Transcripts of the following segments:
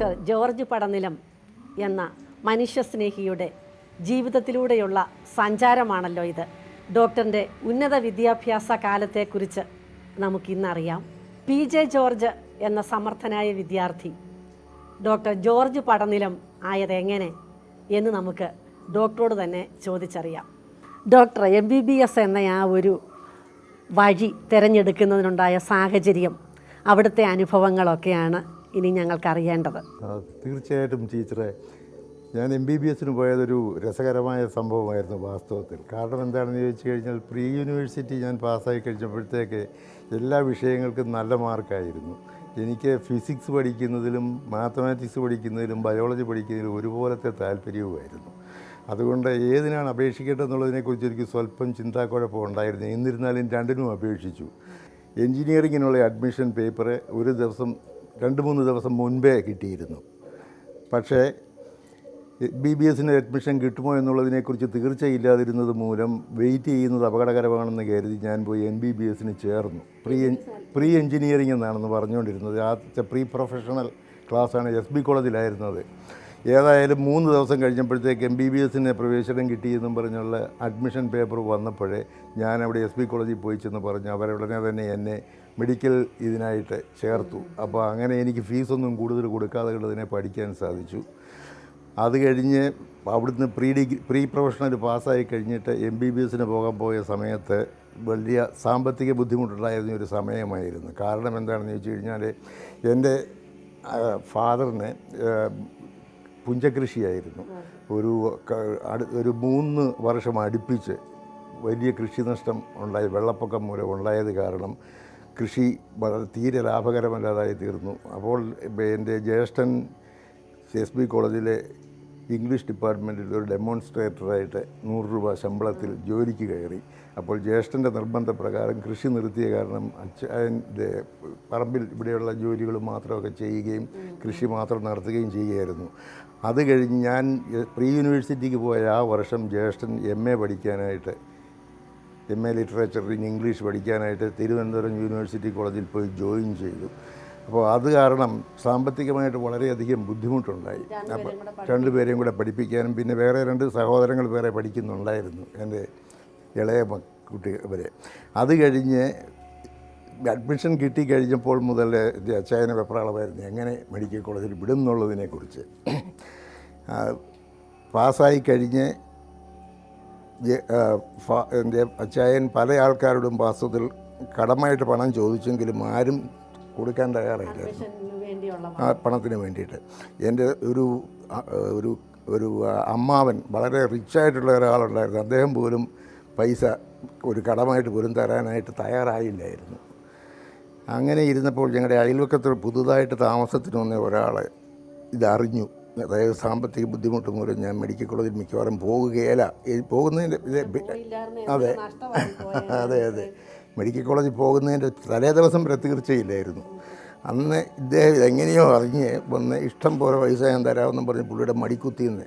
Doctor George പടനിലം എന്ന മനുഷ്യസ്നേഹിയുടെ ജീവിതത്തിലൂടെയുള്ള സഞ്ചാരമാണല്ലോ ഇത്. ഡോക്ടറിന്റെ ഉന്നത വിദ്യാഭ്യാസ കാലത്തെക്കുറിച്ച് നമുക്കിന്നറിയാം. പി ജെ ജോർജ് എന്ന സമർത്ഥനായ വിദ്യാർത്ഥി ഡോക്ടർ ജോർജ് പടനിലം ആയത് എങ്ങനെ എന്ന് നമുക്ക് ഡോക്ടറോട് തന്നെ ചോദിച്ചറിയാം. Doctor M B B S എന്ന ആ ഒരു വഴി തിരഞ്ഞെടുക്കുന്നതിനുണ്ടായ സാഹചര്യം അവിടുത്തെ അനുഭവങ്ങളൊക്കെയാണ് ഇനി ഞങ്ങൾക്ക് അറിയേണ്ടത് തീർച്ചയായിട്ടും ടീച്ചറെ. ഞാൻ എം ബി ബി എസിന് പോയതൊരു രസകരമായ സംഭവമായിരുന്നു വാസ്തവത്തിൽ. കാരണം എന്താണെന്ന് ചോദിച്ചു കഴിഞ്ഞാൽ പ്രീ യൂണിവേഴ്സിറ്റി ഞാൻ പാസ്സായി കഴിഞ്ഞപ്പോഴത്തേക്ക് എല്ലാ വിഷയങ്ങൾക്കും നല്ല മാർക്കായിരുന്നു. എനിക്ക് ഫിസിക്സ് പഠിക്കുന്നതിലും മാത്തമാറ്റിക്സ് പഠിക്കുന്നതിലും ബയോളജി പഠിക്കുന്നതിലും ഒരുപോലത്തെ താല്പര്യവുമായിരുന്നു. അതുകൊണ്ട് ഏതിനാണ് അപേക്ഷിക്കേണ്ടതെന്നുള്ളതിനെക്കുറിച്ച് എനിക്ക് സ്വല്പം ചിന്താക്കുഴപ്പം ഉണ്ടായിരുന്നു. എന്നിരുന്നാലും രണ്ടിനും അപേക്ഷിച്ചു. എൻജിനീയറിങ്ങിനുള്ള അഡ്മിഷൻ പേപ്പർ ഒരു ദിവസം രണ്ട് മൂന്ന് ദിവസം മുൻപേ കിട്ടിയിരുന്നു. പക്ഷേ ബി ബി എസിന് അഡ്മിഷൻ കിട്ടുമോ എന്നുള്ളതിനെക്കുറിച്ച് തീർച്ചയില്ലാതിരുന്നത് മൂലം വെയിറ്റ് ചെയ്യുന്നത് അപകടകരമാണെന്ന് കരുതി ഞാൻ പോയി എൻ ബി ബി എസിന് ചേർന്നു. പ്രീ പ്രീ എഞ്ചിനീയറിംഗ് എന്നാണെന്ന് പറഞ്ഞുകൊണ്ടിരുന്നത്. ആദ്യത്തെ പ്രീ പ്രൊഫഷണൽ ക്ലാസ്സാണ് എസ് ബി കോളേജിലായിരുന്നത്. ഏതായാലും മൂന്ന് ദിവസം കഴിഞ്ഞപ്പോഴത്തേക്ക് എം ബി ബി എസിന് പ്രവേശനം കിട്ടിയെന്നും പറഞ്ഞുള്ള അഡ്മിഷൻ പേപ്പർ വന്നപ്പോഴേ ഞാൻ അവിടെ എസ് ബി കോളേജിൽ പോയി ചെന്ന് പറഞ്ഞു അവരുടനെ തന്നെ എന്നെ മെഡിക്കൽ ഇതിനായിട്ട് ചേർത്തു. അപ്പോൾ അങ്ങനെ എനിക്ക് ഫീസൊന്നും കൂടുതൽ കൊടുക്കാതെ ഉള്ളതിനെ പഠിക്കാൻ സാധിച്ചു. അത് കഴിഞ്ഞ് അവിടുന്ന് പ്രീ ഡിഗ്രി പ്രീ പ്രൊഫഷണൽ പാസ്സായി കഴിഞ്ഞിട്ട് എം ബി ബി എസിന് പോകാൻ പോയ സമയത്ത് വലിയ സാമ്പത്തിക ബുദ്ധിമുട്ടുണ്ടായിരുന്ന ഒരു സമയമായിരുന്നു. കാരണം എന്താണെന്ന് ചോദിച്ചു കഴിഞ്ഞാൽ എന്റെ ഫാദറിന് പുഞ്ചകൃഷിയായിരുന്നു. ഒരു ഒരു മൂന്ന് വർഷം അടുപ്പിച്ച് വലിയ കൃഷിനഷ്ടം ഉണ്ടായി വെള്ളപ്പൊക്കം മൂലം ഉണ്ടായത് കാരണം കൃഷി വളരെ തീരെ ലാഭകരമല്ലാതായി തീർന്നു. അപ്പോൾ എന്റെ ജ്യേഷ്ഠൻ എസ് ബി കോളേജിലെ ഇംഗ്ലീഷ് ഡിപ്പാർട്ട്മെന്റിൽ ഒരു ഡെമോൺസ്ട്രേറ്ററായിട്ട് നൂറ് രൂപ ശമ്പളത്തിൽ ജോലിക്ക് കയറി. അപ്പോൾ ജ്യേഷ്ഠന്റെ നിർബന്ധപ്രകാരം കൃഷി നിർത്തിയ കാരണം അച്ഛന്റെ പറമ്പിൽ ഇവിടെയുള്ള ജോലികൾ മാത്രമൊക്കെ ചെയ്യുകയും കൃഷി മാത്രം നടത്തുകയും ചെയ്യുകയായിരുന്നു. അത് കഴിഞ്ഞ് ഞാൻ പ്രീ യൂണിവേഴ്സിറ്റിക്ക് പോയ ആ വർഷം ജ്യേഷ്ഠൻ എം എ പഠിക്കാനായിട്ട് M A literature in English പഠിക്കാനായിട്ട് തിരുവനന്തപുരം യൂണിവേഴ്സിറ്റി കോളേജിൽ പോയി ജോയിൻ ചെയ്തു. അപ്പോൾ അത് കാരണം സാമ്പത്തികമായിട്ട് വളരെയധികം ബുദ്ധിമുട്ടുണ്ടായി. അപ്പോൾ രണ്ടുപേരെയും കൂടെ പഠിപ്പിക്കാനും പിന്നെ വേറെ രണ്ട് സഹോദരങ്ങൾ വേറെ പഠിക്കുന്നുണ്ടായിരുന്നു എന്റെ ഇളയ കുട്ടി വരെ അത് കഴിഞ്ഞ് അഡ്മിഷൻ കിട്ടിക്കഴിഞ്ഞപ്പോൾ മുതൽ അച്ചായന വെപ്രാളമായിരുന്നു. എങ്ങനെ മെഡിക്കൽ കോളേജിൽ വിടും എന്നുള്ളതിനെക്കുറിച്ച്. ആ, പാസ്സായി കഴിഞ്ഞ് എന്റെ അച്ചായൻ പല ആൾക്കാരോടും വാസ്തവത്തിൽ കടമായിട്ട് പണം ചോദിച്ചെങ്കിലും ആരും കൊടുക്കാൻ തയ്യാറായില്ലായിരുന്നു ആ പണത്തിന് വേണ്ടിയിട്ട്. എന്റെ ഒരു ഒരു ഒരു അമ്മാവൻ വളരെ റിച്ചായിട്ടുള്ള ഒരാളുണ്ടായിരുന്നു. അദ്ദേഹം പോലും പൈസ ഒരു കടമായിട്ട് പോലും തരാനായിട്ട് തയ്യാറായില്ലായിരുന്നു. അങ്ങനെ ഇരുന്നപ്പോൾ ഞങ്ങളുടെ അയൽവക്കത്തിൽ പുതുതായിട്ട് താമസത്തിന് വന്ന ഒരാളെ ഇതറിഞ്ഞു. അതായത് സാമ്പത്തിക ബുദ്ധിമുട്ട് മൂലം ഞാൻ മെഡിക്കൽ കോളേജിൽ മിക്കവാറും പോകുകയില്ല. പോകുന്നതിന്റെ അതെ. അതെ അതെ. മെഡിക്കൽ കോളേജിൽ പോകുന്നതിന്റെ തലേ ദിവസം വരെ തീർച്ചയില്ലായിരുന്നു. അന്ന് ഇദ്ദേഹം ഇതെങ്ങനെയോ അറിഞ്ഞ് വന്ന് ഇഷ്ടം പോലെ പൈസ ഞാൻ തരാമെന്നും പറഞ്ഞ് പുള്ളിയുടെ മടിക്കുത്തിന്ന്.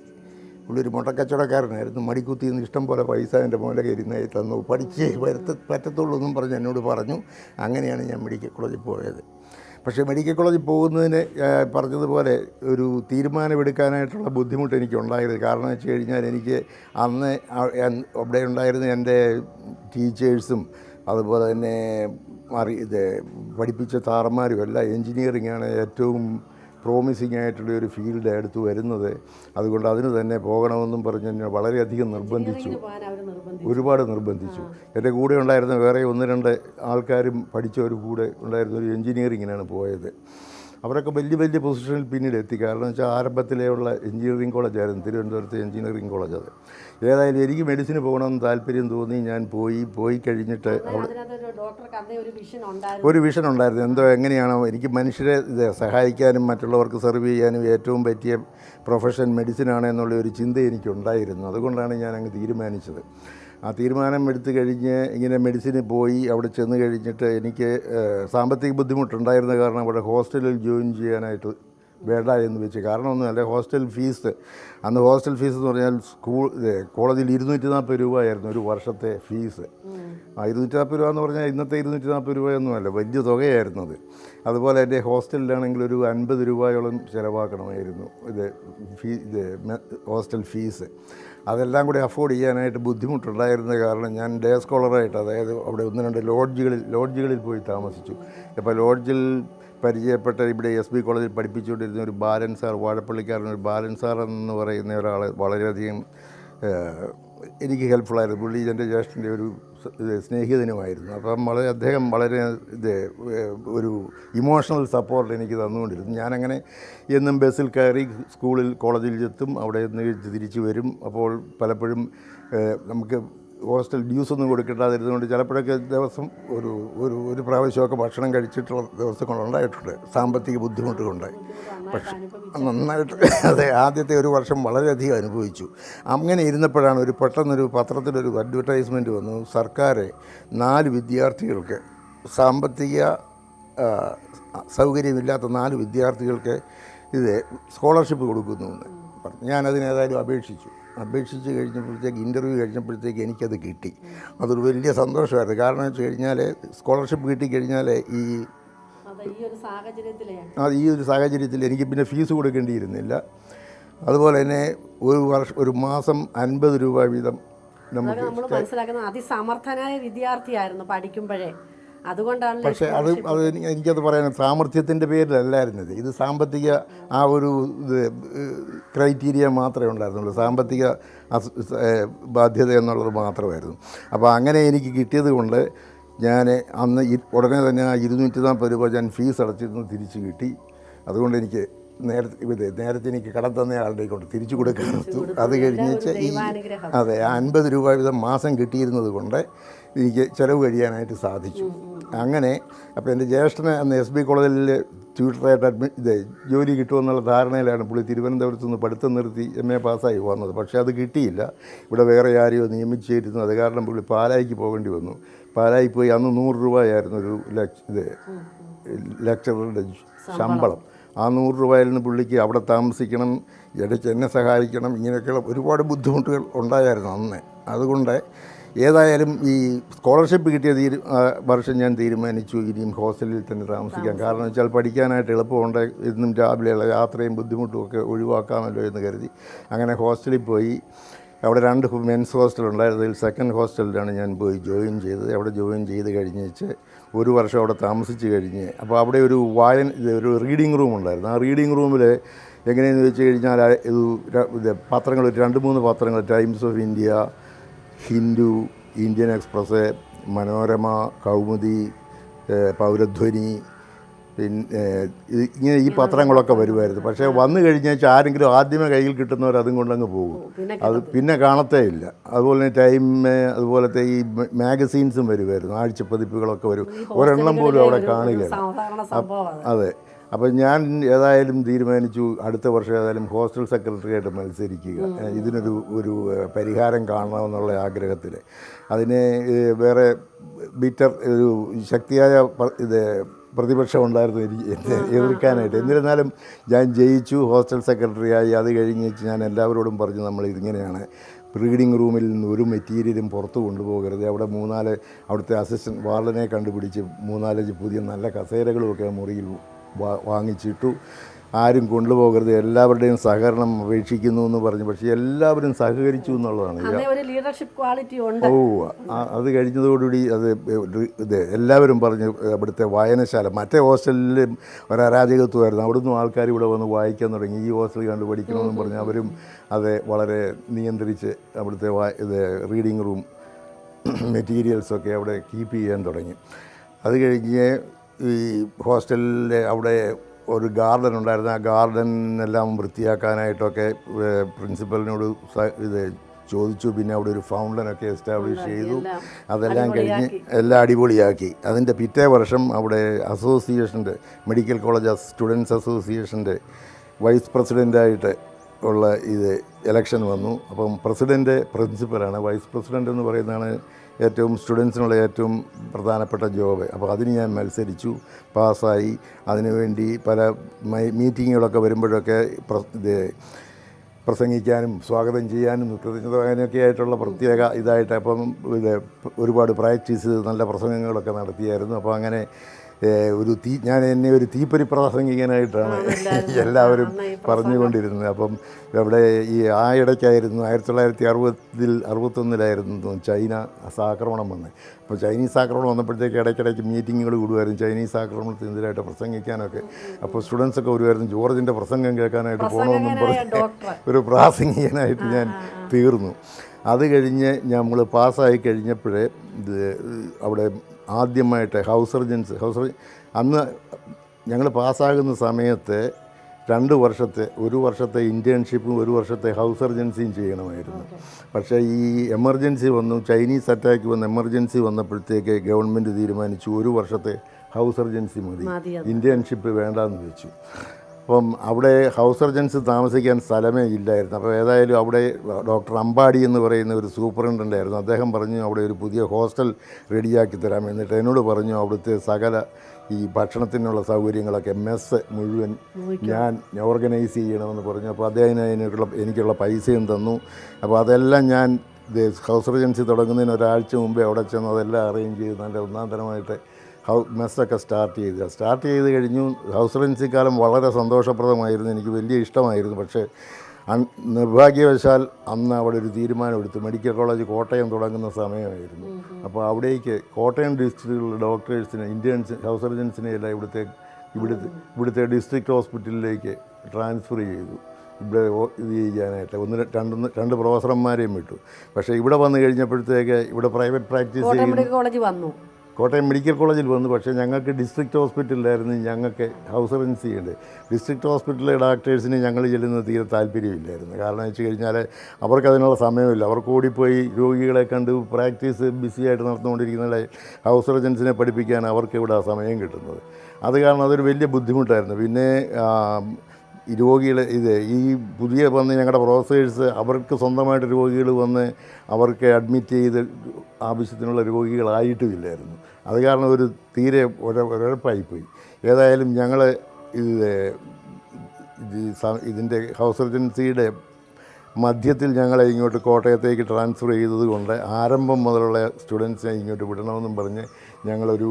പുള്ളി ഒരു മുട്ടക്കച്ചവടക്കാരനായിരുന്നു. മടിക്കുത്തിന്ന് ഇഷ്ടം പോലെ പൈസ എന്റെ മോലെ കരുന്നായി തന്നു. പഠിച്ച് വരത്ത പറ്റത്തുള്ളൂ എന്നും പറഞ്ഞ് എന്നോട് പറഞ്ഞു. അങ്ങനെയാണ് ഞാൻ മെഡിക്കൽ കോളേജിൽ പോയത്. പക്ഷേ മെഡിക്കൽ കോളേജിൽ പോകുന്നതിന് പറഞ്ഞതുപോലെ ഒരു തീരുമാനമെടുക്കാനായിട്ടുള്ള ബുദ്ധിമുട്ട് എനിക്ക് ഉണ്ടായത് കാരണം വെച്ച് കഴിഞ്ഞാൽ എനിക്ക് അന്ന് അവിടെ ഉണ്ടായിരുന്ന എന്റെ ടീച്ചേഴ്സും അതുപോലെ തന്നെ അറി ഇത് പഠിപ്പിച്ച താറന്മാരും എല്ലാം എൻജിനീയറിംഗ് ആണ് ഏറ്റവും പ്രോമിസിങ് ആയിട്ടുള്ള ഒരു ഫീൽഡ് അടുത്ത് വരുന്നത്. അതുകൊണ്ട് അതിന് തന്നെ പോകണമെന്നും പറഞ്ഞ് എന്നെ വളരെയധികം നിർബന്ധിച്ചു. ഒരുപാട് നിർബന്ധിച്ചു. എന്റെ കൂടെ ഉണ്ടായിരുന്ന വേറെ ഒന്ന് രണ്ട് ആൾക്കാരും പഠിച്ചവർ കൂടെ ഉണ്ടായിരുന്ന ഒരു എൻജിനീയറിങ്ങിനാണ് പോയത്. അവരൊക്കെ വലിയ വലിയ പൊസിഷനിൽ പിന്നീട് എത്തി. കാരണം വെച്ചാൽ ആരംഭത്തിലേ ഉള്ള എഞ്ചിനീയറിംഗ് കോളേജായിരുന്നു തിരുവനന്തപുരത്തെ എഞ്ചിനീയറിംഗ് കോളേജ് അത്. ഏതായാലും എനിക്ക് മെഡിസിന് പോകണമെന്ന് താല്പര്യം തോന്നി ഞാൻ പോയി പോയി കഴിഞ്ഞിട്ട് അവിടെ ഒരു വിഷൻ ഉണ്ടായിരുന്നു. ഒരു വിഷൻ ഉണ്ടായിരുന്നു. എന്തോ എങ്ങനെയാണോ എനിക്ക് മനുഷ്യരെ ഇത് സഹായിക്കാനും മറ്റുള്ളവർക്ക് സെർവ് ചെയ്യാനും ഏറ്റവും പറ്റിയ പ്രൊഫഷൻ മെഡിസിനാണ് എന്നുള്ള ഒരു ചിന്ത എനിക്കുണ്ടായിരുന്നു. അതുകൊണ്ടാണ് ഞാൻ അങ്ങ് തീരുമാനിച്ചത്. ആ തീരുമാനം എടുത്തു കഴിഞ്ഞ് ഇങ്ങനെ മെഡിസിന് പോയി അവിടെ ചെന്ന് കഴിഞ്ഞിട്ട് എനിക്ക് സാമ്പത്തിക ബുദ്ധിമുട്ടുണ്ടായിരുന്ന കാരണം അവിടെ ഹോസ്റ്റലിൽ ജോയിൻ ചെയ്യാനായിട്ട് വേണ്ട എന്ന് വെച്ച്. കാരണമൊന്നുമല്ല ഹോസ്റ്റൽ ഫീസ് അന്ന് ഹോസ്റ്റൽ ഫീസ് എന്ന് പറഞ്ഞാൽ സ്കൂൾ കോളേജിൽ ഇരുന്നൂറ്റി നാൽപ്പത് രൂപയായിരുന്നു ഒരു വർഷത്തെ ഫീസ്. ആ ഇരുന്നൂറ്റി നാൽപ്പത് രൂപ എന്ന് പറഞ്ഞാൽ ഇന്നത്തെ ഇരുന്നൂറ്റി നാൽപ്പത് രൂപയൊന്നുമല്ല വലിയ തുകയായിരുന്നു അത് അതുപോലെ എന്റെ ഹോസ്റ്റലിലാണെങ്കിൽ ഒരു അൻപത് രൂപയോളം ചിലവാക്കണമായിരുന്നു ഇത് ഫീ ഇത് ഹോസ്റ്റൽ ഫീസ്. അതെല്ലാം കൂടി അഫോർഡ് ചെയ്യാനായിട്ട് ബുദ്ധിമുട്ടുണ്ടായിരുന്ന കാരണം ഞാൻ ഡേ സ്കോളറായിട്ട് അതായത് അവിടെ ഒന്ന് രണ്ട് ലോഡ്ജുകളിൽ ലോഡ്ജുകളിൽ പോയി താമസിച്ചു. അപ്പോൾ ലോഡ്ജിൽ പരിചയപ്പെട്ട ഇവിടെ എസ് ബി കോളേജിൽ പഠിപ്പിച്ചുകൊണ്ടിരുന്ന ഒരു ബാലൻ സാർ വാഴപ്പള്ളിക്കാരൻ ഒരു ബാലൻ സാർ എന്ന് പറയുന്ന ഒരാൾ വളരെയധികം എനിക്ക് ഹെൽപ്ഫുള്ളായിരുന്നു പുള്ളി എന്റെ ജ്യേഷ്ഠന്റെ ഒരു സ്നേഹിതനുമായിരുന്നു. അപ്പം വളരെ അദ്ദേഹം വളരെ ഇത് ഒരു ഇമോഷണൽ സപ്പോർട്ട് എനിക്ക് തന്നുകൊണ്ടിരുന്നു. ഞാനങ്ങനെ എന്നും ബസ്സിൽ കയറി സ്കൂളിൽ കോളേജിൽ എത്തും അവിടെ നിന്ന് തിരിച്ചു വരും. അപ്പോൾ പലപ്പോഴും നമുക്ക് ഹോസ്റ്റൽ ഡ്യൂസ് ഒന്നും കൊടുക്കേണ്ടാതിരുന്നുകൊണ്ട് ചിലപ്പോഴൊക്കെ ദിവസം ഒരു ഒരു ഒരു പ്രാവശ്യമൊക്കെ ഭക്ഷണം കഴിച്ചിട്ടുള്ള ദിവസങ്ങളുണ്ടായിട്ടുണ്ട് സാമ്പത്തിക ബുദ്ധിമുട്ട് കൊണ്ടായി പക്ഷെ നന്നായിട്ട് അതെ ആദ്യത്തെ ഒരു വർഷം വളരെയധികം അനുഭവിച്ചു. അങ്ങനെ ഇരുന്നപ്പോഴാണ് ഒരു പെട്ടെന്നൊരു പത്രത്തിലൊരു അഡ്വർടൈസ്മെന്റ് വന്നു. സർക്കാർ നാല് വിദ്യാർത്ഥികൾക്ക് സാമ്പത്തിക സൗകര്യമില്ലാത്ത നാല് വിദ്യാർത്ഥികൾക്ക് ഇത് സ്കോളർഷിപ്പ് കൊടുക്കുന്നു എന്ന് പറഞ്ഞു. ഞാനതിനേതായാലും അപേക്ഷിച്ചു. അപേക്ഷിച്ച് കഴിഞ്ഞപ്പോഴത്തേക്ക് ഇന്റർവ്യൂ കഴിഞ്ഞപ്പോഴത്തേക്ക് എനിക്കത് കിട്ടി. അതൊരു വലിയ സന്തോഷമായിരുന്നു. കാരണം വെച്ച് കഴിഞ്ഞാൽ സ്കോളർഷിപ്പ് കിട്ടിക്കഴിഞ്ഞാൽ ഈ അതെ ഈ ഒരു സാഹചര്യത്തിൽ എനിക്ക് പിന്നെ ഫീസ് കൊടുക്കേണ്ടിയിരുന്നില്ല. അതുപോലെ തന്നെ ഒരു വർഷം ഒരു മാസം അൻപത് രൂപ വീതം നമുക്ക് നമ്മൾ മനസ്സിലാക്കുന്ന അതിസമർത്ഥനായ വിദ്യാർത്ഥിയായിരുന്നു പഠിക്കുമ്പോഴേ. അതുകൊണ്ടാണല്ലോ പക്ഷേ അത് അത് എനിക്ക് എനിക്കത് പറയാൻ സാമർഥ്യത്തിന്റെ പേരിലല്ലായിരുന്നത്. ഇത് സാമ്പത്തിക ആ ഒരു ഇത് ക്രൈറ്റീരിയ മാത്രമേ ഉണ്ടായിരുന്നുള്ളൂ. സാമ്പത്തിക ബാധ്യത എന്നുള്ളത് മാത്രമായിരുന്നു. അപ്പോൾ അങ്ങനെ എനിക്ക് കിട്ടിയത് കൊണ്ട് ഞാൻ അന്ന് ഉടനെ തന്നെ ആ ഇരുന്നൂറ്റി നാൽപ്പത് രൂപ ഞാൻ ഫീസ് അടച്ചിരുന്നു തിരിച്ചു കിട്ടി. അതുകൊണ്ട് എനിക്ക് നേരത്തെ ഇത് നേരത്തെ എനിക്ക് കടം തന്ന ആളുടെ കൊണ്ട് തിരിച്ചു കൊടുക്കാൻ അത് കഴിഞ്ഞേച്ച് ഈ അതെ അൻപത് രൂപ വീതം മാസം കിട്ടിയിരുന്നത് കൊണ്ട് എനിക്ക് ചിലവ് കഴിയാനായിട്ട് സാധിച്ചു. അങ്ങനെ അപ്പോൾ എന്റെ ജ്യേഷ്ഠന് അന്ന് എസ് ബി കോളേജിൽ ട്യൂട്ടറായിട്ട് അഡ്മി ഇത് ജോലി കിട്ടുമെന്നുള്ള ധാരണയിലാണ് പുള്ളി തിരുവനന്തപുരത്ത് നിന്ന് പഠിത്തം നിർത്തി എം എ പാസ്സായി വന്നത്. പക്ഷേ അത് കിട്ടിയില്ല. ഇവിടെ വേറെ ആരെയോ നിയമിച്ചിരുന്നു. അത് കാരണം പുള്ളി പാലായിക്ക് പോകേണ്ടി വന്നു. പാലായി പോയി അന്ന് നൂറ് രൂപയായിരുന്നു ഒരു ലക്ഷ ഇത് ലെക്ചററുടെ ശമ്പളം. ആ നൂറ് രൂപയിൽ നിന്ന് പുള്ളിക്ക് അവിടെ താമസിക്കണം ഇടയ്ക്ക് എന്നെ സഹായിക്കണം ഇങ്ങനെയൊക്കെയുള്ള ഒരുപാട് ബുദ്ധിമുട്ടുകൾ ഉണ്ടായിരുന്നു അന്ന്. അതുകൊണ്ട് ഏതായാലും ഈ സ്കോളർഷിപ്പ് കിട്ടിയ തീരു വർഷം ഞാൻ തീരുമാനിച്ചു ഇനിയും ഹോസ്റ്റലിൽ തന്നെ താമസിക്കാം. കാരണം വെച്ചാൽ പഠിക്കാനായിട്ട് എളുപ്പമുണ്ട് ഇന്നും രാവിലെയുള്ള യാത്രയും ബുദ്ധിമുട്ടും ഒക്കെ ഒഴിവാക്കാമല്ലോ എന്ന് കരുതി. അങ്ങനെ ഹോസ്റ്റലിൽ പോയി. അവിടെ രണ്ട് മെൻസ് ഹോസ്റ്റൽ അതിൽ സെക്കൻഡ് ഹോസ്റ്റലിലാണ് ഞാൻ പോയി ജോയിൻ ചെയ്തത്. അവിടെ ജോയിൻ ചെയ്ത് കഴിഞ്ഞേച്ച് ഒരു വർഷം അവിടെ താമസിച്ച് കഴിഞ്ഞ്. അപ്പോൾ അവിടെ ഒരു വായന ഒരു റീഡിംഗ് റൂം ഉണ്ടായിരുന്നു. ആ റീഡിംഗ് റൂമിൽ എങ്ങനെയെന്ന് വെച്ച് കഴിഞ്ഞാൽ ഇത് പത്രങ്ങൾ രണ്ട് മൂന്ന് പത്രങ്ങൾ Times of India Hindu Indian Express Manorama Kaumudi Pauradhwani പിന്നെ ഇങ്ങനെ ഈ പത്രങ്ങളൊക്കെ വരുമായിരുന്നു പക്ഷേ വന്നു കഴിഞ്ഞാൽ ആരെങ്കിലും ആദ്യമേ കയ്യിൽ കിട്ടുന്നവർ അതും കൊണ്ടങ്ങ് പോകും. അത് പിന്നെ കാണത്തേ ഇല്ല. അതുപോലെ തന്നെ ടൈം അതുപോലത്തെ ഈ മാഗസീൻസും വരുമായിരുന്നു ആഴ്ചപ്പതിപ്പുകളൊക്കെ വരും. ഒരെണ്ണം പോലും അവിടെ സംഭവമാണ് അതെ. അപ്പോൾ ഞാൻ ഏതായാലും തീരുമാനിച്ചു അടുത്ത വർഷം ഏതായാലും ഹോസ്റ്റൽ സെക്രട്ടറി ആയിട്ട് മത്സരിക്കുക ഇതിനൊരു ഒരു പരിഹാരം കാണണമെന്നുള്ള ആഗ്രഹത്തിൽ അതിനെ വേറെ ബീറ്റർ ഒരു ശക്തിയായ ഇത് പ്രതിപക്ഷം ഉണ്ടായിരുന്നു എനിക്ക് എതിർക്കാനായിട്ട്. എന്നിരുന്നാലും ഞാൻ ജയിച്ചു ഹോസ്റ്റൽ സെക്രട്ടറിയായി. അത് കഴിഞ്ഞ് ഞാൻ എല്ലാവരോടും പറഞ്ഞു നമ്മൾ ഇതിങ്ങനെയാണ്. റീഡിംഗ് റൂമിൽ നിന്ന് ഒരു മെറ്റീരിയലും പുറത്ത് കൊണ്ടുപോകരുത്. അവിടെ മൂന്നാൽ അവിടുത്തെ അസിസ്റ്റന്റ് വാർഡനെ കണ്ടുപിടിച്ച് മൂന്നാലഞ്ച് പുതിയ നല്ല കസേരകളുമൊക്കെ മുറിയിൽ വാ- വാങ്ങിച്ചിട്ടു. ആരും കൊണ്ടുപോകരുത് എല്ലാവരുടെയും സഹകരണം അപേക്ഷിക്കുന്നു എന്ന് പറഞ്ഞു. പക്ഷേ എല്ലാവരും സഹകരിച്ചു എന്നുള്ളതാണ്. ലീഡർഷിപ്പ് ക്വാളിറ്റി ഉണ്ട്. ഓ അത് കഴിഞ്ഞതോടുകൂടി അത് ഇത് എല്ലാവരും പറഞ്ഞു അവിടുത്തെ വായനശാല. മറ്റേ ഹോസ്റ്റലിലും ഒരു അരാജകത്വമായിരുന്നു അവിടുന്ന് ആൾക്കാർ ഇവിടെ വന്ന് വായിക്കാൻ തുടങ്ങി. ഈ ഹോസ്റ്റൽ കണ്ട് പഠിക്കണമെന്ന് പറഞ്ഞ്. അവരും അത് വളരെ നിയന്ത്രിച്ച് അവിടുത്തെ ഇത് റീഡിംഗ് റൂം മെറ്റീരിയൽസൊക്കെ അവിടെ കീപ്പ് ചെയ്യാൻ തുടങ്ങി. അത് കഴിഞ്ഞ് ഈ ഹോസ്റ്റലിലെ അവിടെ ഒരു ഗാർഡൻ ഉണ്ടായിരുന്നു. ആ ഗാർഡൻ എല്ലാം വൃത്തിയാക്കാനായിട്ടൊക്കെ പ്രിൻസിപ്പലിനോട് ഇത് ചോദിച്ചു. പിന്നെ അവിടെ ഒരു ഫൗണ്ടനൊക്കെ എസ്റ്റാബ്ലിഷ് ചെയ്തു. അതെല്ലാം കഴിഞ്ഞ് എല്ലാം അടിപൊളിയാക്കി. അതിന്റെ പിറ്റേ വർഷം അവിടെ അസോസിയേഷന്റെ മെഡിക്കൽ കോളേജ് സ്റ്റുഡൻസ് അസോസിയേഷന്റെ വൈസ് പ്രസിഡന്റായിട്ട് ഉള്ള ഇത് ഇലക്ഷൻ വന്നു. അപ്പം പ്രസിഡന്റ് പ്രിൻസിപ്പലാണ്. വൈസ് പ്രസിഡന്റ് എന്ന് പറയുന്നതാണ് ഏറ്റവും സ്റ്റുഡൻസിനുള്ള ഏറ്റവും പ്രധാനപ്പെട്ട ജോബ്. അപ്പോൾ അതിന് ഞാൻ മത്സരിച്ചു പാസ്സായി. അതിനുവേണ്ടി പല മീറ്റിങ്ങുകളൊക്കെ വരുമ്പോഴൊക്കെ പ്രസംഗിക്കാനും സ്വാഗതം ചെയ്യാനും കൃതജ്ഞതയൊക്കെ ആയിട്ടുള്ള പ്രത്യേക ഇതായിട്ട് അപ്പം ഇത് ഒരുപാട് പ്രാക്ടീസ് നല്ല പ്രസംഗങ്ങളൊക്കെ നടത്തിയായിരുന്നു. അപ്പോൾ അങ്ങനെ ഒരു തീ ഞാൻ എന്നെ ഒരു തീപ്പൊരി പ്രസംഗിക്കാനായിട്ടാണ് എല്ലാവരും പറഞ്ഞുകൊണ്ടിരുന്നത്. അപ്പം അവിടെ ഈ ആ ഇടയ്ക്കായിരുന്നു ആയിരത്തി തൊള്ളായിരത്തി അറുപതിൽ അറുപത്തൊന്നിലായിരുന്നു ചൈന ആക്രമണം വന്നത് അപ്പോൾ ചൈനീസ് ആക്രമണം വന്നപ്പോഴത്തേക്ക് ഇടയ്ക്കിടയ്ക്ക് മീറ്റിങ്ങുകൾ കൂടുമായിരുന്നു. ചൈനീസ് ആക്രമണത്തിനെതിരായിട്ട് പ്രസംഗിക്കാനൊക്കെ. അപ്പോൾ സ്റ്റുഡൻസൊക്കെ വരുമായിരുന്നു. ജോർജിന്റെ പ്രസംഗം കേൾക്കാനായിട്ട് പോകണമെന്നും പറഞ്ഞ് ഒരു പ്രാസംഗികനായിട്ട് ഞാൻ തീർന്നു. അത് കഴിഞ്ഞ് നമ്മൾ പാസ്സായി കഴിഞ്ഞപ്പോഴേ ഇത് അവിടെ ആദ്യമായിട്ട് ഹൗസ് സർജൻസ് ഹൗസ് അന്ന് ഞങ്ങൾ പാസ്സാകുന്ന സമയത്ത് രണ്ട് വർഷത്തെ ഒരു വർഷത്തെ ഇന്റേൺഷിപ്പും ഒരു വർഷത്തെ ഹൗസ് സർജൻസിയും ചെയ്യണമായിരുന്നു. പക്ഷേ ഈ എമർജൻസി വന്നു ചൈനീസ് അറ്റാക്ക് വന്ന് എമർജൻസി വന്നപ്പോഴത്തേക്ക് ഗവൺമെന്റ് തീരുമാനിച്ചു ഒരു വർഷത്തെ ഹൗസ് സർജൻസി മതി മതി ഇന്റേൺഷിപ്പ് വേണ്ടാന്ന് വെച്ചു. അപ്പം അവിടെ ഹൗസ് സർജൻസ് താമസിക്കാൻ സ്ഥലമേ ഇല്ലായിരുന്നു. അപ്പോൾ ഏതായാലും അവിടെ ഡോക്ടർ അമ്പാടി എന്ന് പറയുന്ന ഒരു സൂപ്രണ്ടന്റ് ആയിരുന്നു അദ്ദേഹം പറഞ്ഞു അവിടെ ഒരു പുതിയ ഹോസ്റ്റൽ റെഡിയാക്കി തരാം എന്നിട്ട് എന്നോട് പറഞ്ഞു അവിടുത്തെ സകല ഈ ഭക്ഷണത്തിനുള്ള സൗകര്യങ്ങളൊക്കെ മെസ്സ് മുഴുവൻ ഞാൻ ഓർഗനൈസ് ചെയ്യണമെന്ന് പറഞ്ഞു. അപ്പോൾ അദ്ദേഹം അതിനുള്ള എനിക്കുള്ള പൈസയും തന്നു. അപ്പോൾ അതെല്ലാം ഞാൻ ഹൗസ് സർജൻസി തുടങ്ങുന്നതിന് ഒരാഴ്ച മുമ്പേ അവിടെ ചെന്ന് അതെല്ലാം അറേഞ്ച് ചെയ്ത് നല്ല ഒന്നാം തരമായിട്ട് ഹൗ മെസ്സൊക്കെ സ്റ്റാർട്ട് ചെയ്ത്. സ്റ്റാർട്ട് ചെയ്ത് കഴിഞ്ഞു. ഹൗസ് റെൻസി കാലം വളരെ സന്തോഷപ്രദമായിരുന്നു. എനിക്ക് വലിയ ഇഷ്ടമായിരുന്നു. പക്ഷേ നിർഭാഗ്യവശാൽ അന്ന് അവിടെ ഒരു തീരുമാനമെടുത്തു. മെഡിക്കൽ കോളേജ് കോട്ടയം തുടങ്ങുന്ന സമയമായിരുന്നു. അപ്പോൾ അവിടേക്ക് കോട്ടയം ഡിസ്ട്രിക്റ്റിലുള്ള ഡോക്ടേഴ്സിനെ ഇന്ത്യൻസ് ഹൗസ് സർജൻസിനെ എല്ലാം ഇവിടുത്തെ ഇവിടുത്തെ ഇവിടുത്തെ ഡിസ്ട്രിക്ട് ഹോസ്പിറ്റലിലേക്ക് ട്രാൻസ്ഫർ ചെയ്തു. ഇവിടെ ഇത് ചെയ്യാനായിട്ട്. ഒന്ന് രണ്ട് രണ്ട് പ്രൊഫസർമാരെയും വിട്ടു. പക്ഷേ ഇവിടെ വന്നു കഴിഞ്ഞപ്പോഴത്തേക്ക് ഇവിടെ പ്രൈവറ്റ് പ്രാക്ടീസ് മെഡിക്കൽ കോളേജ് വന്നു. കോട്ടയം മെഡിക്കൽ കോളേജിൽ വന്നു. പക്ഷേ ഞങ്ങൾക്ക് ഡിസ്ട്രിക്ട് ഹോസ്പിറ്റലിലായിരുന്നു ഞങ്ങൾക്ക് ഹൗസ് റെൻസി ഉണ്ട് ഡിസ്ട്രിക്ട് ഹോസ്പിറ്റലിലെ ഡോക്ടേഴ്സിന് ഞങ്ങൾ ചെല്ലുന്നത് തീരെ താല്പര്യമില്ലായിരുന്നു. കാരണം വെച്ച് കഴിഞ്ഞാൽ അവർക്ക് അതിനുള്ള സമയമില്ല. അവർക്ക് ഓടിപ്പോയി രോഗികളെ കണ്ട് പ്രാക്ടീസ് ബിസിയായിട്ട് നടന്നുകൊണ്ടിരിക്കുന്ന ഹൗസ് സർജൻസിനെ പഠിപ്പിക്കാൻ അവർക്ക് ഇവിടെ സമയം കിട്ടുന്നത്. അത് കാരണം അതൊരു വലിയ ബുദ്ധിമുട്ടായിരുന്നു. പിന്നെ ഈ രോഗികൾ ഇത് ഈ പുതിയ വന്ന് ഞങ്ങളുടെ പ്രൊഫസേഴ്സ് അവർക്ക് സ്വന്തമായിട്ട് രോഗികൾ വന്ന് അവർക്ക് അഡ്മിറ്റ് ചെയ്ത് ആവശ്യത്തിനുള്ള രോഗികളായിട്ടുമില്ലായിരുന്നു. അത് കാരണം ഒരു തീരെ ഒരപ്പായിപ്പോയി ഏതായാലും ഞങ്ങൾ ഇത് ഇതിന്റെ ഹൗസ് സർജൻസിയുടെ മധ്യത്തിൽ ഞങ്ങളെ ഇങ്ങോട്ട് കോട്ടയത്തേക്ക് ട്രാൻസ്ഫർ ചെയ്തതുകൊണ്ട് ആരംഭം മുതലുള്ള സ്റ്റുഡൻസിനെ ഇങ്ങോട്ട് വിടണമെന്നും പറഞ്ഞ് ഞങ്ങളൊരു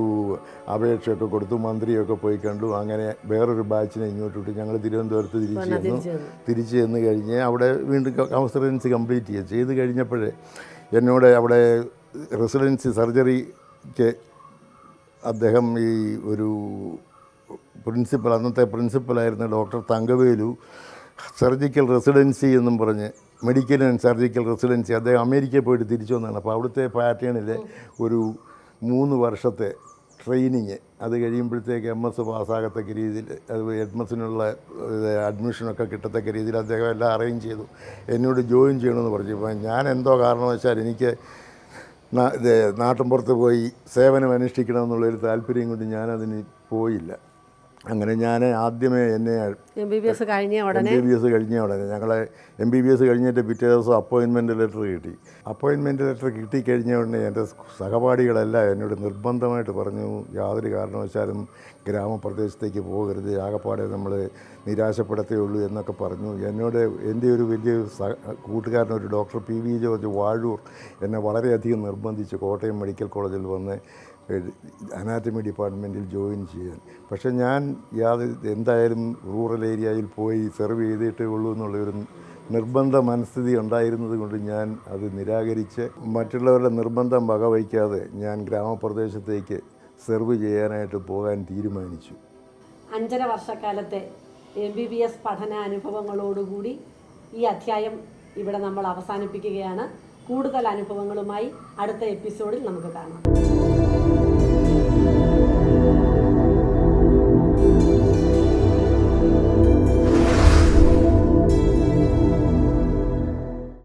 അപേക്ഷയൊക്കെ കൊടുത്തു മന്ത്രിയൊക്കെ പോയി കണ്ടു. അങ്ങനെ വേറൊരു ബാച്ചിനെ ഇങ്ങോട്ട് വിട്ടു. ഞങ്ങൾ തിരുവനന്തപുരത്ത് തിരിച്ചു ചെന്നു. തിരിച്ചു ചെന്ന് കഴിഞ്ഞ് അവിടെ വീണ്ടും റെസിഡൻസി കംപ്ലീറ്റ് ചെയ്യുക ചെയ്ത് കഴിഞ്ഞപ്പോഴേ എന്നോട് അവിടെ റെസിഡൻസി സർജറിക്ക് അദ്ദേഹം ഈ ഒരു പ്രിൻസിപ്പൽ അന്നത്തെ പ്രിൻസിപ്പലായിരുന്ന ഡോക്ടർ തങ്കവേലു സർജിക്കൽ റെസിഡൻസി എന്നും പറഞ്ഞ് മെഡിക്കൽ ആൻഡ് സർജിക്കൽ റെസിഡൻസി അദ്ദേഹം അമേരിക്കയിൽ പോയിട്ട് തിരിച്ചു വന്നതാണ്. അപ്പോൾ അവിടുത്തെ പാറ്റേണിലെ ഒരു മൂന്ന് വർഷത്തെ ട്രെയിനിങ്. അത് കഴിയുമ്പോഴത്തേക്ക് എം എസ് പാസ്സാകത്തക്ക രീതിയിൽ അത് എം എസിനുള്ള അഡ്മിഷനൊക്കെ കിട്ടത്തക്ക രീതിയിൽ അദ്ദേഹം എല്ലാം അറേഞ്ച് ചെയ്തു. എന്നോട് ജോയിൻ ചെയ്യണമെന്ന് പറഞ്ഞു. ഇപ്പം ഞാൻ എന്തോ കാരണവശാൽ എനിക്ക് നാട്ടിൻപുറത്ത് പോയി സേവനം അനുഷ്ഠിക്കണമെന്നുള്ളൊരു താല്പര്യം കൊണ്ട് ഞാനതിന് പോയില്ല. അങ്ങനെ ഞാൻ ആദ്യമേ എന്നെ എം ബി ബി എസ് കഴിഞ്ഞ എം ഉടനെ ബി ബി എസ് കഴിഞ്ഞ ഉടനെ. ഞങ്ങളെ എം ബി ബി എസ് കഴിഞ്ഞിട്ട് പിറ്റേ ദിവസം അപ്പോയിൻമെന്റ് ലെറ്റർ കിട്ടി. അപ്പോയിൻമെന്റ് ലെറ്റർ കിട്ടിക്കഴിഞ്ഞ ഉടനെ എന്റെ സഹപാഠികളെല്ലാം എന്നോട് നിർബന്ധമായിട്ട് പറഞ്ഞു യാതൊരു കാരണവശാലും ഗ്രാമപ്രദേശത്തേക്ക് പോകരുത്. ആകപ്പാടെ നമ്മൾ നിരാശപ്പെടത്തേ ഉള്ളൂ എന്നൊക്കെ പറഞ്ഞു. എന്നോട് എന്റെ ഒരു വലിയ സഹ കൂട്ടുകാരൻ ഒരു doctor P V George Vazhoor എന്നെ വളരെയധികം നിർബന്ധിച്ച് കോട്ടയം മെഡിക്കൽ കോളേജിൽ വന്ന് അനാറ്റമി ഡിപ്പാർട്ട്മെന്റിൽ ജോയിൻ ചെയ്യാൻ. പക്ഷേ ഞാൻ യാതൊരു എന്തായാലും റൂറൽ ഏരിയയിൽ പോയി സെർവ് ചെയ്തിട്ടേ ഉള്ളൂ എന്നുള്ളൊരു നിർബന്ധ മനസ്ഥിതി ഉണ്ടായിരുന്നത് കൊണ്ട് ഞാൻ അത് നിരാകരിച്ച് മറ്റുള്ളവരുടെ നിർബന്ധം വകവയ്ക്കാതെ ഞാൻ ഗ്രാമപ്രദേശത്തേക്ക് സെർവ് ചെയ്യാനായിട്ട് പോകാൻ തീരുമാനിച്ചു. അഞ്ചര വർഷക്കാലത്തെ എം ബി ബി എസ് പഠന അനുഭവങ്ങളോടുകൂടി ഈ അധ്യായം ഇവിടെ നമ്മൾ അവസാനിപ്പിക്കുകയാണ്. കൂടുതൽ അനുഭവങ്ങളുമായി അടുത്ത എപ്പിസോഡിൽ നമുക്ക് കാണാം.